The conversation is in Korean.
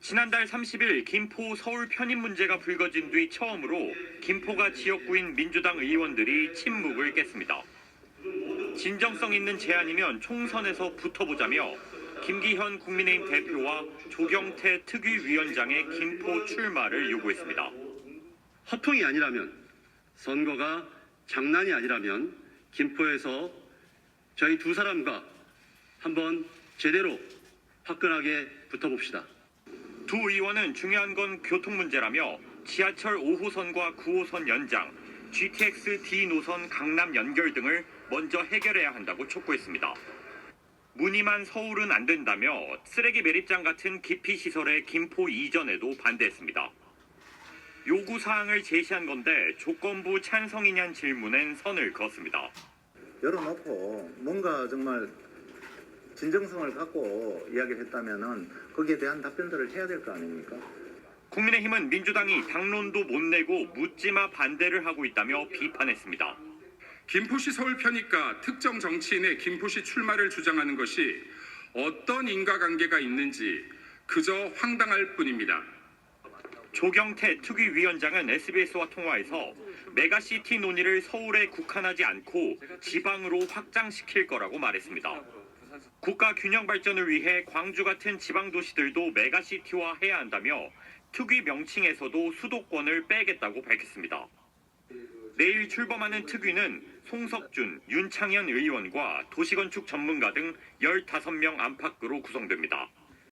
지난달 30일 김포 서울 편입 문제가 불거진 뒤 처음으로 김포가 지역구인 민주당 의원들이 침묵을 깼습니다. 진정성 있는 제안이면 총선에서 붙어보자며 김기현 국민의힘 대표와 조경태 특위위원장의 김포 출마를 요구했습니다. 허통이 아니라면 선거가 장난이 아니라면 김포에서 저희 두 사람과 한번 제대로 화끈하게 붙어봅시다. 두 의원은 중요한 건 교통 문제라며 지하철 5호선과 9호선 연장, GTX D 노선 강남 연결 등을 먼저 해결해야 한다고 촉구했습니다. 문의만 서울은 안 된다며 쓰레기 매립장 같은 기피 시설의 김포 이전에도 반대했습니다. 요구 사항을 제시한 건데 조건부 찬성이냐는 질문엔 선을 그었습니다. 열어놓고 뭔가 정말 진정성을 갖고 이야기를 했다면은 거기에 대한 답변들을 해야 될 거 아닙니까? 국민의힘은 민주당이 당론도 못 내고 묻지마 반대를 하고 있다며 비판했습니다. 김포시 서울 편입과 특정 정치인의 김포시 출마를 주장하는 것이 어떤 인과관계가 있는지 그저 황당할 뿐입니다. 조경태 특위위원장은 SBS와 통화에서 메가시티 논의를 서울에 국한하지 않고 지방으로 확장시킬 거라고 말했습니다. 국가 균형 발전을 위해 광주 같은 지방 도시들도 메가시티화 해야 한다며 특위 명칭에서도 수도권을 빼겠다고 밝혔습니다. 내일 출범하는 특위는 송석준, 윤창현 의원과 도시건축 전문가 등 15명 안팎으로 구성됩니다.